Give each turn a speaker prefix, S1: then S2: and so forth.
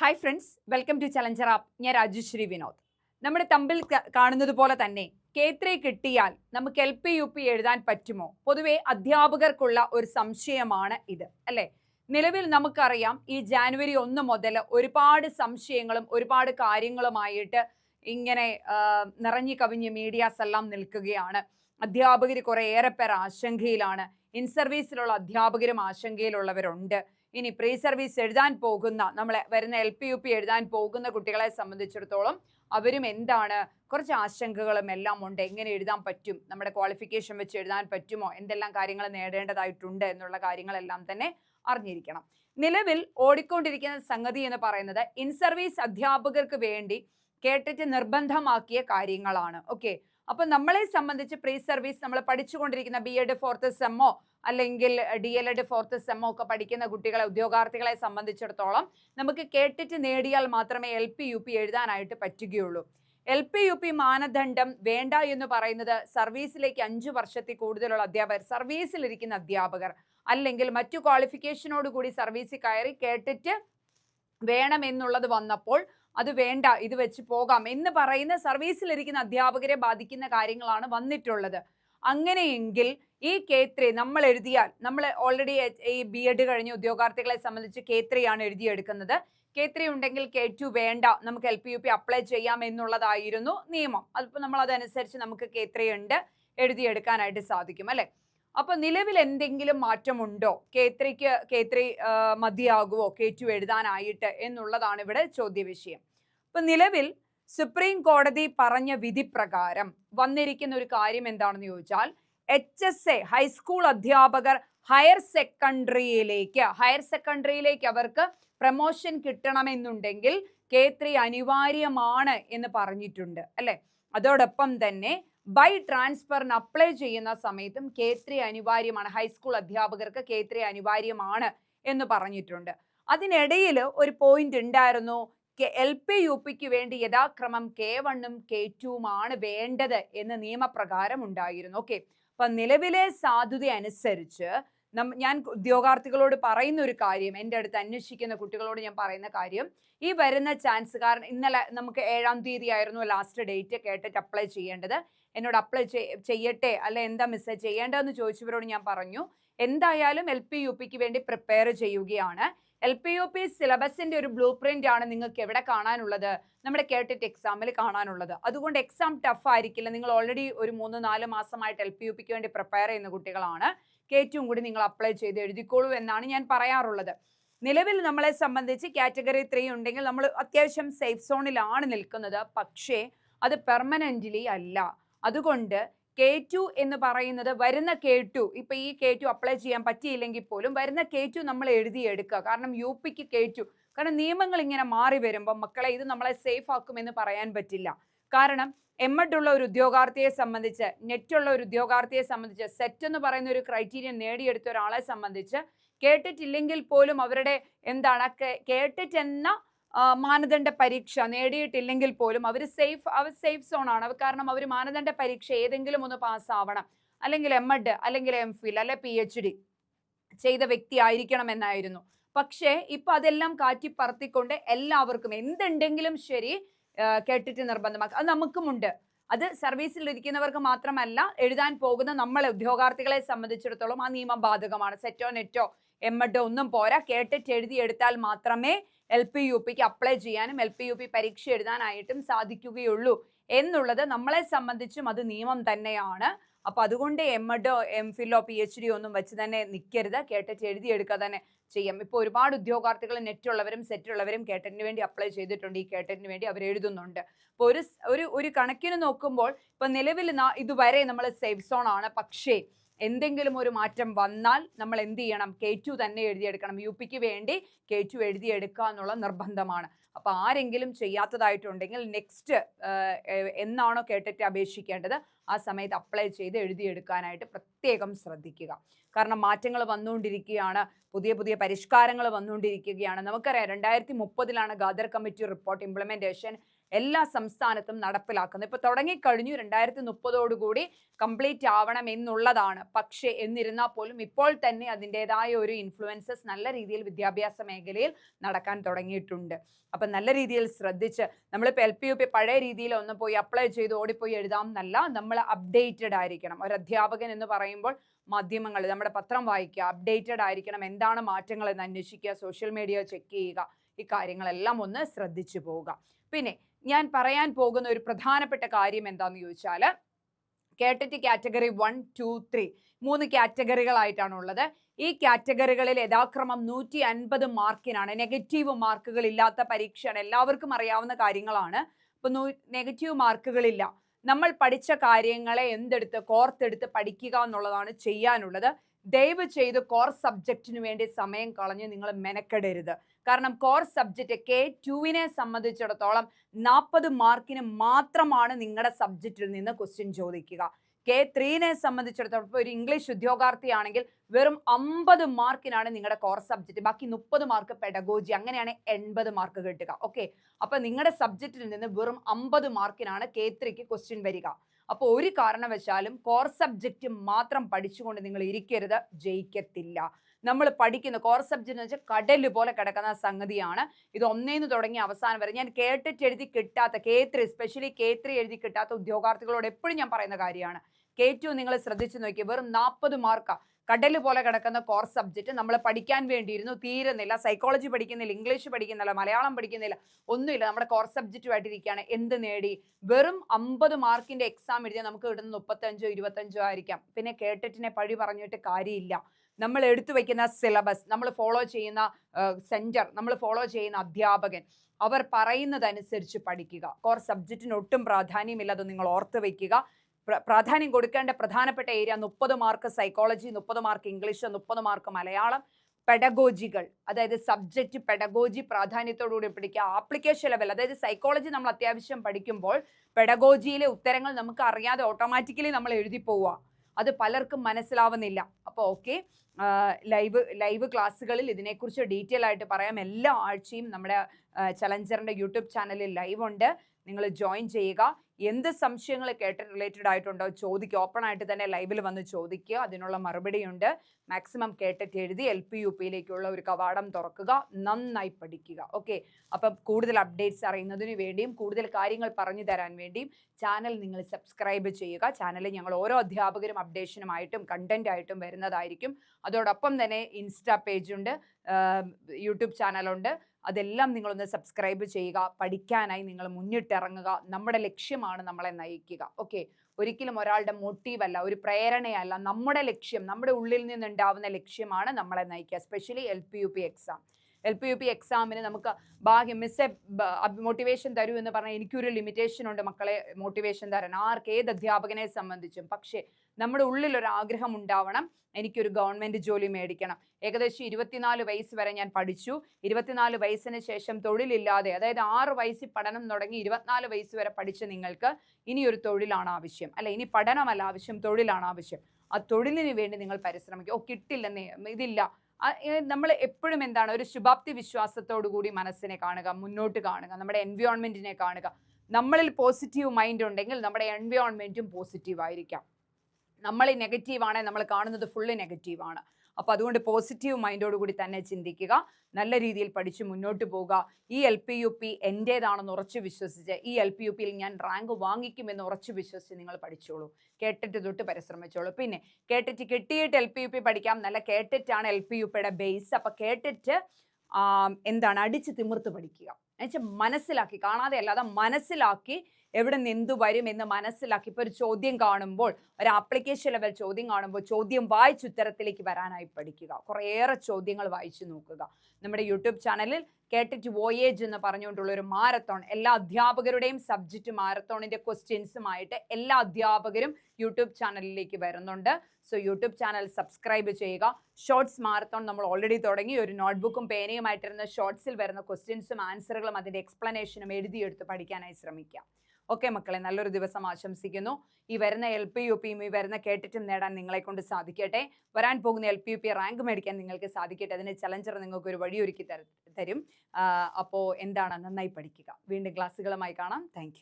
S1: Hi friends welcome to challenger app ഞാൻ രാജുശ്രീ വിനോദ്. നമ്മുടെ തമ്പിൽ കാണുന്നത് പോലെ തന്നെ കേത്രി കിട്ടിയാൽ നമുക്ക് എൽ പി യു പി എഴുതാൻ പറ്റുമോ? പൊതുവെ അധ്യാപകർക്കുള്ള ഒരു സംശയമാണ് ഇത് അല്ലേ? നിലവിൽ നമുക്കറിയാം ഈ ജാനുവരി ഒന്ന് മുതൽ ഒരുപാട് സംശയങ്ങളും ഒരുപാട് കാര്യങ്ങളുമായിട്ട് ഇങ്ങനെ നിറഞ്ഞു കവിഞ്ഞ് മീഡിയാസ് എല്ലാം നിൽക്കുകയാണ്. അധ്യാപകർ ഏറെ പേർ ആശങ്കയിലാണ്. ഇൻ സർവീസിലുള്ള അധ്യാപകരും ആശങ്കയിലുള്ളവരുണ്ട്. ഇനി പ്രീ സർവീസ് എഴുതാൻ പോകുന്ന നമ്മളെ വരുന്ന എൽ പി യു പി എഴുതാൻ പോകുന്ന കുട്ടികളെ സംബന്ധിച്ചിടത്തോളം അവരും എന്താണ് കുറച്ച് ആശങ്കകളും എല്ലാം ഉണ്ട്. എങ്ങനെ എഴുതാൻ പറ്റും? നമ്മുടെ ക്വാളിഫിക്കേഷൻ വെച്ച് എഴുതാൻ പറ്റുമോ? എന്തെല്ലാം കാര്യങ്ങൾ നേടേണ്ടതായിട്ടുണ്ട് എന്നുള്ള കാര്യങ്ങളെല്ലാം തന്നെ അറിഞ്ഞിരിക്കണം. നിലവിൽ ഓടിക്കൊണ്ടിരിക്കുന്ന സംഗതി എന്ന് പറയുന്നത് ഇൻ സർവീസ് അധ്യാപകർക്ക് വേണ്ടി കേട്ടിട്ട് നിർബന്ധമാക്കിയ കാര്യങ്ങളാണ്. ഓക്കെ അപ്പൊ നമ്മളെ സംബന്ധിച്ച് പ്രീ സർവീസ് നമ്മൾ പഠിച്ചുകൊണ്ടിരിക്കുന്ന ബി എഡ് ഫോർത്ത് സെമ്മോ അല്ലെങ്കിൽ ഡി എൽ എഡ് ഫോർത്ത് സെമ്മോ ഒക്കെ പഠിക്കുന്ന കുട്ടികളെ ഉദ്യോഗാർത്ഥികളെ സംബന്ധിച്ചിടത്തോളം നമുക്ക് കേട്ടിട്ട് നേടിയാൽ മാത്രമേ എൽ പി യു പി എഴുതാനായിട്ട് പറ്റുകയുള്ളൂ. എൽ പി യു പി മാനദണ്ഡം വേണ്ട എന്ന് പറയുന്നത് സർവീസിലേക്ക് അഞ്ചു വർഷത്തിൽ കൂടുതലുള്ള അധ്യാപകർ സർവീസിലിരിക്കുന്ന അധ്യാപകർ അല്ലെങ്കിൽ മറ്റു ക്വാളിഫിക്കേഷനോടുകൂടി സർവീസിൽ കയറി കേട്ടിട്ട് വേണമെന്നുള്ളത് വന്നപ്പോൾ അത് വേണ്ട ഇത് വെച്ച് പോകാം എന്ന് പറയുന്ന സർവീസിലിരിക്കുന്ന അധ്യാപകരെ ബാധിക്കുന്ന കാര്യങ്ങളാണ് വന്നിട്ടുള്ളത്. അങ്ങനെയെങ്കിൽ ഈ കേത്രി നമ്മൾ എഴുതിയാൽ നമ്മൾ ഓൾറെഡി ഈ ബി എഡ് കഴിഞ്ഞ ഉദ്യോഗാർത്ഥികളെ സംബന്ധിച്ച് കേത്രിയാണ് എഴുതിയെടുക്കുന്നത്. കേത്രി ഉണ്ടെങ്കിൽ കെ ടു വേണ്ട നമുക്ക് L P U P apply ചെയ്യാം എന്നുള്ളതായിരുന്നു നിയമം. അതിപ്പോൾ നമ്മൾ അതനുസരിച്ച് നമുക്ക് കേത്രി ഉണ്ട് എഴുതിയെടുക്കാനായിട്ട് സാധിക്കും അല്ലെ? അപ്പൊ നിലവിൽ എന്തെങ്കിലും മാറ്റമുണ്ടോ? കേത്രിക്ക് കേത്രി ആ, മതിയാകുമോ കെ ടു എഴുതാനായിട്ട് എന്നുള്ളതാണ് ഇവിടെ ചോദ്യ വിഷയം ഇപ്പൊ നിലവിൽ സുപ്രീം കോടതി പറഞ്ഞ വിധി പ്രകാരം വന്നിരിക്കുന്ന ഒരു കാര്യം എന്താണെന്ന് ചോദിച്ചാൽ H S A high school അധ്യാപകർ ഹയർ സെക്കൻഡറിയിലേക്ക് ഹയർ സെക്കൻഡറിയിലേക്ക് അവർക്ക് പ്രമോഷൻ കിട്ടണമെന്നുണ്ടെങ്കിൽ കെ ത്രീ അനിവാര്യമാണ് എന്ന് പറഞ്ഞിട്ടുണ്ട് അല്ലെ? അതോടൊപ്പം തന്നെ ബൈ ട്രാൻസ്ഫറിന് അപ്ലൈ ചെയ്യുന്ന സമയത്തും കെ ത്രീ അനിവാര്യമാണ്. ഹൈസ്കൂൾ അധ്യാപകർക്ക് കെ ത്രീ അനിവാര്യമാണ് എന്ന് പറഞ്ഞിട്ടുണ്ട്. അതിനിടയിൽ ഒരു പോയിന്റ് ഉണ്ടായിരുന്നു. എൽ പി യു പിക്ക് വേണ്ടി യഥാക്രമം കെ വണ്ണും കെ ടുവുമാണ് വേണ്ടത് എന്ന് നിയമപ്രകാരം ഉണ്ടായിരുന്നു. ഓക്കെ അപ്പം നിലവിലെ സാധ്യത അനുസരിച്ച് ഞാൻ ഉദ്യോഗാർത്ഥികളോട് പറയുന്ന ഒരു കാര്യം എന്റെ അടുത്ത് അന്വേഷിക്കുന്ന കുട്ടികളോട് ഞാൻ പറയുന്ന കാര്യം ഈ വരുന്ന ചാൻസ് കാരണം ഇന്നലെ നമുക്ക് ഏഴാം തീയതി ആയിരുന്നു ലാസ്റ്റ് ഡേറ്റ് കേട്ടിട്ട് അപ്ലൈ ചെയ്യേണ്ടത്. എന്നോട് അപ്ലൈ ചെയ്യട്ടെ അല്ലെ എന്താ മിസ് ചെയ്യേണ്ടതെന്ന് ചോദിച്ചവരോട് ഞാൻ പറഞ്ഞു. എന്തായാലും എൽ പി യു പിക്ക് വേണ്ടി പ്രിപ്പയർ ചെയ്യുകയാണ്. എൽ പി യു പി സിലബസിന്റെ ഒരു ബ്ലൂ പ്രിന്റ് ആണ് നിങ്ങൾക്ക് എവിടെ കാണാനുള്ളത്? നമ്മുടെ കേട്ടിട്ട് എക്സാമിൽ കാണാനുള്ളത്. അതുകൊണ്ട് എക്സാം ടഫ് ആയിരിക്കില്ല. നിങ്ങൾ ഓൾറെഡി ഒരു മൂന്ന് നാല് മാസമായിട്ട് എൽ പി യു പിക്ക് വേണ്ടി പ്രിപ്പയർ ചെയ്യുന്ന കുട്ടികളാണ്. കേറ്റും കൂടി നിങ്ങൾ അപ്ലൈ ചെയ്ത് എഴുതിക്കോളൂ എന്നാണ് ഞാൻ പറയാറുള്ളത്. നിലവിൽ നമ്മളെ സംബന്ധിച്ച് കാറ്റഗറി ത്രീ ഉണ്ടെങ്കിൽ നമ്മൾ അത്യാവശ്യം സേഫ് സോണിലാണ് നിൽക്കുന്നത്. പക്ഷേ അത് പെർമനന്റ്ലി അല്ല. അതുകൊണ്ട് കെ ടു എന്ന് പറയുന്നത് വരുന്ന കെ ടു ഇപ്പം ഈ കെ ടു അപ്ലൈ ചെയ്യാൻ പറ്റിയില്ലെങ്കിൽ പോലും വരുന്ന കെ ടു നമ്മൾ എഴുതിയെടുക്കുക കാരണം യു പിക്ക് കെ ടു കാരണം നിയമങ്ങൾ ഇങ്ങനെ മാറി വരുമ്പോൾ മക്കളെ ഇത് നമ്മളെ സേഫ് ആക്കുമെന്ന് പറയാൻ പറ്റില്ല. കാരണം എം ഉള്ള ഒരു ഉദ്യോഗാർത്ഥിയെ സംബന്ധിച്ച് നെറ്റുള്ള ഒരു ഉദ്യോഗാർത്ഥിയെ സംബന്ധിച്ച് സെറ്റ് എന്ന് പറയുന്ന ഒരു ക്രൈറ്റീരിയ നേടിയെടുത്ത ഒരാളെ സംബന്ധിച്ച് കേട്ടിട്ടില്ലെങ്കിൽ പോലും അവരുടെ എന്താണ് കേട്ടിട്ടെന്ന മാനദണ്ഡ പരീക്ഷ നേടിയിട്ടില്ലെങ്കിൽ പോലും അവർ സേഫ് അവർ സേഫ് സോൺ ആണ്. കാരണം അവർ മാനദണ്ഡ പരീക്ഷ ഏതെങ്കിലും ഒന്ന് പാസ്സാവണം അല്ലെങ്കിൽ എം എഡ് അല്ലെങ്കിൽ എം ഫിൽ അല്ലെ പി എച്ച് ഡി ചെയ്ത വ്യക്തി ആയിരിക്കണം എന്നായിരുന്നു. പക്ഷേ ഇപ്പൊ അതെല്ലാം കാറ്റിപ്പറത്തിക്കൊണ്ട് എല്ലാവർക്കും എന്തുണ്ടെങ്കിലും ശരി കേട്ടിട്ട് നിർബന്ധമാക്കുക. അത് നമുക്കുമുണ്ട്. അത് സർവീസിൽ ഇരിക്കുന്നവർക്ക് മാത്രമല്ല എഴുതാൻ പോകുന്ന നമ്മളെ ഉദ്യോഗാർത്ഥികളെ സംബന്ധിച്ചിടത്തോളം ആ നിയമം ബാധകമാണ്. സെറ്റോ നെറ്റോ എംഎഡ് ഒന്നും പോരാ. കേട്ടിട്ട് എഴുതിയെടുത്താൽ മാത്രമേ എൽ പി യു പിക്ക് അപ്ലൈ ചെയ്യാനും എൽ പി യു പി പരീക്ഷ എഴുതാനായിട്ടും സാധിക്കുകയുള്ളൂ. എന്നുള്ളത് നമ്മളെ സംബന്ധിച്ചും അത് നിയമം തന്നെയാണ്. അപ്പൊ അതുകൊണ്ട് എം എഡോ എം ഫില്ലോ പി എച്ച് ഡി ഒന്നും വെച്ച് തന്നെ നിൽക്കരുത് കേട്ടിട്ട് എഴുതിയെടുക്കുക തന്നെ ചെയ്യാം. ഇപ്പോൾ ഒരുപാട് ഉദ്യോഗാർത്ഥികൾ നെറ്റ് ഉള്ളവരും സെറ്റ് ഉള്ളവരും കേട്ടറ്റിന് വേണ്ടി അപ്ലൈ ചെയ്തിട്ടുണ്ട്. ഈ കേട്ടറ്റിന് വേണ്ടി അവർ എഴുതുന്നുണ്ട്. അപ്പോൾ ഒരു ഒരു ഒരു കണക്കിന് നോക്കുമ്പോൾ ഇപ്പൊ നിലവിൽ ഇതുവരെ നമ്മൾ സേഫ് സോൺ ആണ്. പക്ഷേ എന്തെങ്കിലും ഒരു മാറ്റം വന്നാൽ നമ്മൾ എന്ത് ചെയ്യണം? കെ ടു തന്നെ എഴുതിയെടുക്കണം. യു പിക്ക് വേണ്ടി കെ ടു എഴുതിയെടുക്കുക എന്നുള്ള നിർബന്ധമാണ്. അപ്പൊ ആരെങ്കിലും ചെയ്യാത്തതായിട്ടുണ്ടെങ്കിൽ നെക്സ്റ്റ് എന്നാണോ കേട്ടിട്ട് അപേക്ഷിക്കേണ്ടത്? ആ സമയത്ത് അപ്ലൈ ചെയ്ത് എഴുതിയെടുക്കാനായിട്ട് പ്രത്യേകം ശ്രദ്ധിക്കുക. കാരണം മാറ്റങ്ങൾ വന്നുകൊണ്ടിരിക്കുകയാണ് പുതിയ പുതിയ പരിഷ്കാരങ്ങൾ വന്നുകൊണ്ടിരിക്കുകയാണ്. നമുക്കറിയാം രണ്ടായിരത്തി മുപ്പതിലാണ് ഗാദർ കമ്മിറ്റി റിപ്പോർട്ട് ഇംപ്ലിമെന്റേഷൻ എല്ലാ സംസ്ഥാനത്തും നടപ്പിലാക്കുന്നത്. ഇപ്പൊ തുടങ്ങിക്കഴിഞ്ഞു രണ്ടായിരത്തി മുപ്പതോടുകൂടി കംപ്ലീറ്റ് ആവണം എന്നുള്ളതാണ്. പക്ഷേ എന്നിരുന്നാൽ പോലും ഇപ്പോൾ തന്നെ അതിന്റെതായ ഒരു ഇൻഫ്ലുവൻസസ് നല്ല രീതിയിൽ വിദ്യാഭ്യാസ മേഖലയിൽ നടക്കാൻ തുടങ്ങിയിട്ടുണ്ട്. അപ്പം നല്ല രീതിയിൽ ശ്രദ്ധിച്ച് നമ്മളിപ്പോൾ എൽ പി യു പി പഴയ രീതിയിൽ ഒന്ന് പോയി അപ്ലൈ ചെയ്ത് ഓടിപ്പോയി എഴുതാം എന്നല്ല നമ്മൾ അപ്ഡേറ്റഡ് ആയിരിക്കണം. ഒരു അധ്യാപകൻ എന്ന് പറയുമ്പോൾ മാധ്യമങ്ങൾ നമ്മുടെ പത്രം വായിക്കുക അപ്ഡേറ്റഡ് ആയിരിക്കണം. എന്താണ് മാറ്റങ്ങൾ എന്ന് അന്വേഷിക്കുക സോഷ്യൽ മീഡിയ ചെക്ക് ചെയ്യുക ഈ കാര്യങ്ങളെല്ലാം ഒന്ന് ശ്രദ്ധിച്ചു പോവുക. പിന്നെ ഞാൻ പറയാൻ പോകുന്ന ഒരു പ്രധാനപ്പെട്ട കാര്യം എന്താണെന്ന് ചോദിച്ചാൽ കേട്ടറ്റ് കാറ്റഗറി വൺ ടു ത്രീ മൂന്ന് കാറ്റഗറികളായിട്ടാണ് ഉള്ളത് ഈ കാറ്റഗറികളിൽ യഥാക്രമം നൂറ്റി അൻപത് മാർക്കിനാണ്. നെഗറ്റീവ് മാർക്കുകൾ ഇല്ലാത്ത പരീക്ഷയാണ്. എല്ലാവർക്കും അറിയാവുന്ന കാര്യങ്ങളാണ്. ഇപ്പൊ നെഗറ്റീവ് മാർക്കുകളില്ല. നമ്മൾ പഠിച്ച കാര്യങ്ങളെ എന്തെടുത്ത് കോർത്തെടുത്ത് പഠിക്കുക എന്നുള്ളതാണ് ചെയ്യാനുള്ളത്. ദയവ് ചെയ്ത് കോർ സബ്ജക്റ്റിന് വേണ്ടി സമയം കളഞ്ഞ് നിങ്ങൾ മെനക്കെടരുത്. കാരണം കോർ സബ്ജക്റ്റ് കെ ടുവിനെ സംബന്ധിച്ചിടത്തോളം നാൽപ്പത് മാർക്കിന് മാത്രമാണ് നിങ്ങളുടെ സബ്ജക്റ്റിൽ നിന്ന് ക്വസ്റ്റ്യൻ ചോദിക്കുക. കെ ത്രീനെ സംബന്ധിച്ചിടത്തോളം ഇപ്പോൾ ഒരു ഇംഗ്ലീഷ് ഉദ്യോഗാർത്ഥിയാണെങ്കിൽ വെറും അമ്പത് മാർക്കിനാണ് നിങ്ങളുടെ കോർ സബ്ജക്റ്റ് ബാക്കി മുപ്പത് മാർക്ക് പെഡഗോജി അങ്ങനെയാണ് എൺപത് മാർക്ക് കിട്ടുക. ഓക്കെ അപ്പോൾ നിങ്ങളുടെ സബ്ജക്റ്റിൽ നിന്ന് വെറും അമ്പത് മാർക്കിനാണ് കെ ത്രീക്ക് ക്വസ്റ്റ്യൻ വരിക. അപ്പോൾ ഒരു കാരണവശാലും കോർ സബ്ജക്റ്റ് മാത്രം പഠിച്ചുകൊണ്ട് നിങ്ങൾ ഇരിക്കരുത് ജയിക്കത്തില്ല. നമ്മൾ പഠിക്കുന്ന കോർ സബ്ജക്റ്റ് എന്ന് വെച്ചാൽ കടൽ പോലെ കിടക്കുന്ന സംഗതിയാണ്. ഇത് ഒന്നേന്ന് തുടങ്ങി അവസാനം വരെ ഞാൻ കേട്ടിട്ട് എഴുതി കിട്ടാത്ത K three specially K three എഴുതി കിട്ടാത്ത ഉദ്യോഗാർത്ഥികളോട് എപ്പോഴും ഞാൻ പറയുന്ന കാര്യമാണ്. കെ ടു നിങ്ങൾ ശ്രദ്ധിച്ചു നോക്കി വെറും നാൽപ്പത് മാർക്കാണ് കടൽ പോലെ കിടക്കുന്ന കോർ സബ്ജക്റ്റ് നമ്മൾ പഠിക്കാൻ വേണ്ടിയിരുന്നു തീരുന്നില്ല. സൈക്കോളജി പഠിക്കുന്നില്ല ഇംഗ്ലീഷ് പഠിക്കുന്നില്ല മലയാളം പഠിക്കുന്നില്ല ഒന്നുമില്ല. നമ്മുടെ കോർ സബ്ജക്റ്റുമായിട്ടിരിക്കുകയാണ് എന്ത് നേടി? വെറും അമ്പത് മാർക്കിന്റെ എക്സാം എഴുതിയാൽ നമുക്ക് കിട്ടുന്ന മുപ്പത്തഞ്ചോ ഇരുപത്തഞ്ചോ ആയിരിക്കാം. പിന്നെ കേട്ടിട്ടിനെ പഴി പറഞ്ഞിട്ട് കാര്യമില്ല. നമ്മൾ എടുത്തു വയ്ക്കുന്ന സിലബസ് നമ്മൾ ഫോളോ ചെയ്യുന്ന സെന്റർ നമ്മൾ ഫോളോ ചെയ്യുന്ന അധ്യാപകൻ അവർ പറയുന്നതനുസരിച്ച് പഠിക്കുക. കോർ സബ്ജക്റ്റിന് ഒട്ടും പ്രാധാന്യമില്ല അത് നിങ്ങൾ ഓർത്ത് വയ്ക്കുക പ്രാധാന്യം കൊടുക്കേണ്ട പ്രധാനപ്പെട്ട ഏരിയ മുപ്പത് മാർക്ക് സൈക്കോളജി മുപ്പത് മാർക്ക് ഇംഗ്ലീഷ് മുപ്പത് മാർക്ക് മലയാളം. പെഡഗോജികൾ അതായത് സബ്ജക്റ്റ് പെഡഗോജി പ്രാധാന്യത്തോടുകൂടി പഠിക്കുക. ആപ്ലിക്കേഷൻ ലെവൽ അതായത് സൈക്കോളജി നമ്മൾ അത്യാവശ്യം പഠിക്കുമ്പോൾ പെഡഗോജിയിലെ ഉത്തരങ്ങൾ നമുക്ക് അറിയാതെ ഓട്ടോമാറ്റിക്കലി നമ്മൾ എഴുതി പോവുക. അത് പലർക്കും മനസ്സിലാവുന്നില്ല. അപ്പോൾ ഓക്കെ ലൈവ് ലൈവ് ക്ലാസ്സുകളിൽ ഇതിനെക്കുറിച്ച് ഡീറ്റെയിൽ ആയിട്ട് പറയാം. എല്ലാ ആഴ്ചയും നമ്മുടെ ചലഞ്ചറിന്റെ യൂട്യൂബ് ചാനലിൽ ലൈവ് ഉണ്ട്. നിങ്ങൾ ജോയിൻ ചെയ്യുക. എന്ത് സംശയങ്ങൾ കേട്ട് റിലേറ്റഡ് ആയിട്ടുണ്ടോ ചോദിക്കുക. ഓപ്പൺ ആയിട്ട് തന്നെ ലൈവിൽ വന്ന് ചോദിക്കുക. അതിനുള്ള മറുപടിയുണ്ട്. മാക്സിമം കേട്ടിട്ട് എഴുതി എൽ പി യു പിയിലേക്കുള്ള ഒരു കവാടം തുറക്കുക. നന്നായി പഠിക്കുക. ഓക്കെ അപ്പം കൂടുതൽ അപ്ഡേറ്റ്സ് അറിയുന്നതിന് വേണ്ടിയും കൂടുതൽ കാര്യങ്ങൾ പറഞ്ഞു തരാൻ വേണ്ടിയും ചാനൽ നിങ്ങൾ സബ്സ്ക്രൈബ് ചെയ്യുക. ചാനലിൽ ഞങ്ങൾ ഓരോ അധ്യാപകരും അപ്ഡേഷനുമായിട്ടും കണ്ടന്റ് ആയിട്ടും വരുന്നതായിരിക്കും. അതോടൊപ്പം തന്നെ ഇൻസ്റ്റാ പേജുണ്ട് യൂട്യൂബ് ചാനലുണ്ട് അതെല്ലാം നിങ്ങളൊന്ന് സബ്സ്ക്രൈബ് ചെയ്യുക പഠിക്കാനായി നിങ്ങൾ മുന്നിട്ടിറങ്ങുക നമ്മുടെ ലക്ഷ്യമാണ് നമ്മളെ നയിക്കുക. ഓക്കെ ഒരിക്കലും ഒരാളുടെ മോട്ടീവല്ല ഒരു പ്രേരണയല്ല നമ്മുടെ ലക്ഷ്യം നമ്മുടെ ഉള്ളിൽ നിന്നുണ്ടാവുന്ന ലക്ഷ്യമാണ് നമ്മളെ നയിക്കുക specially L P U P exam L P U P എക്സാമിന് നമുക്ക് ഭാഗ്യം. മിസ് മോട്ടിവേഷൻ തരൂ എന്ന് പറഞ്ഞാൽ എനിക്കൊരു ലിമിറ്റേഷൻ ഉണ്ട് മക്കളെ മോട്ടിവേഷൻ തരാൻ. ആർക്ക് ഏത് അധ്യാപകനെ സംബന്ധിച്ചും. പക്ഷേ നമ്മുടെ ഉള്ളിൽ ഒരു ആഗ്രഹം ഉണ്ടാവണം. എനിക്കൊരു ഗവൺമെന്റ് ജോലി മേടിക്കണം. ഏകദേശം ഇരുപത്തിനാല് വയസ്സ് വരെ ഞാൻ പഠിച്ചു. ഇരുപത്തിനാല് വയസ്സിന് ശേഷം തൊഴിലില്ലാതെ അതായത് ആറ് വയസ്സിൽ പഠനം തുടങ്ങി ഇരുപത്തിനാല് വയസ്സ് വരെ പഠിച്ച നിങ്ങൾക്ക് ഇനി ഒരു തൊഴിലാണ് ആവശ്യം. അല്ല ഇനി പഠനമല്ല ആവശ്യം തൊഴിലാണ് ആവശ്യം. ആ തൊഴിലിന് വേണ്ടി നിങ്ങൾ പരിശ്രമിക്കുക. ഓ കിട്ടില്ലെന്നേ ഇതില്ല. നമ്മൾ എപ്പോഴും എന്താണ് ഒരു ശുഭാപ്തി വിശ്വാസത്തോടു കൂടി മനസ്സിനെ കാണുക മുന്നോട്ട് കാണുക നമ്മുടെ എൻവയോൺമെന്റിനെ കാണുക. നമ്മളിൽ പോസിറ്റീവ് മൈൻഡ് ഉണ്ടെങ്കിൽ നമ്മുടെ എൻവയോൺമെന്റും പോസിറ്റീവ് ആയിരിക്കാം. നമ്മൾ നെഗറ്റീവ് ആണെങ്കിൽ നമ്മൾ കാണുന്നത് ഫുള്ള് നെഗറ്റീവ് ആണ്. അപ്പോൾ അതുകൊണ്ട് പോസിറ്റീവ് മൈൻഡോട് കൂടി തന്നെ ചിന്തിക്കുക. നല്ല രീതിയിൽ പഠിച്ച് മുന്നോട്ട് പോവുക. ഈ എൽ പി യു പി എന്റേതാണെന്ന് ഉറച്ചു വിശ്വസിച്ച് ഈ എൽ പി യു പിയിൽ ഞാൻ റാങ്ക് വാങ്ങിക്കുമെന്ന് ഉറച്ചു വിശ്വസിച്ച് നിങ്ങൾ പഠിച്ചോളൂ. കേട്ടിട്ട് തൊട്ട് പരിശ്രമിച്ചോളൂ. പിന്നെ കേട്ടിട്ട് കിട്ടിയിട്ട് എൽ പി യു പി പഠിക്കാം. നല്ല കേട്ടിട്ടാണ് എൽ പി യു പിയുടെ ബേസ് അപ്പോൾ കേട്ടിട്ട് എന്താണ് അടിച്ച് തിമിർത്ത് പഠിക്കുക. എന്നുവെച്ചാൽ മനസ്സിലാക്കി കാണാതെ അല്ലാതെ മനസ്സിലാക്കി എവിടെ നിന്ന് വരും എന്ന് മനസ്സിലാക്കി. ഇപ്പോൾ ഒരു ചോദ്യം കാണുമ്പോൾ ഒരു ആപ്ലിക്കേഷൻ ലെവൽ ചോദ്യം കാണുമ്പോൾ ചോദ്യം വായിച്ചുത്തരത്തിലേക്ക് വരാനായി പഠിക്കുക. കുറേയേറെ ചോദ്യങ്ങൾ വായിച്ചു നോക്കുക. നമ്മുടെ യൂട്യൂബ് ചാനലിൽ കേട്ടിട്ട് വോയേജ് എന്ന് പറഞ്ഞുകൊണ്ടുള്ള ഒരു മാരത്തോൺ. എല്ലാ അധ്യാപകരുടെയും സബ്ജക്റ്റ് മാരത്തോണിന്റെ ക്വസ്റ്റ്യൻസുമായിട്ട് എല്ലാ അധ്യാപകരും യൂട്യൂബ് ചാനലിലേക്ക് വരുന്നുണ്ട്. സോ യൂട്യൂബ് ചാനൽ സബ്സ്ക്രൈബ് ചെയ്യുക. ഷോർട്സ് മാരത്തോൺ നമ്മൾ ഓൾറെഡി തുടങ്ങി. ഒരു നോട്ട്ബുക്കും പേനയുമായിട്ടിരുന്ന ഷോർട്സിൽ വരുന്ന ക്വസ്റ്റ്യൻസും ആൻസറുകളും അതിന്റെ എക്സ്പ്ലനേഷനും എഴുതിയെടുത്ത് പഠിക്കാനായി ശ്രമിക്കാം ഓക്കെ മക്കളെ നല്ലൊരു ദിവസം ആശംസിക്കുന്നു. ഈ വരുന്ന എൽ പി യു പിയും ഈ വരുന്ന കേട്ടിട്ടും നേടാൻ നിങ്ങളെ കൊണ്ട് സാധിക്കട്ടെ. വരാൻ പോകുന്ന L P U P rank മേടിക്കാൻ നിങ്ങൾക്ക് സാധിക്കട്ടെ. അതിന് ചലഞ്ചർ നിങ്ങൾക്ക് ഒരു വഴിയൊരുക്കി തരും അപ്പോൾ എന്താണ്? നന്നായി പഠിക്കുക. വീണ്ടും ക്ലാസ്സുകളുമായി കാണാം. താങ്ക്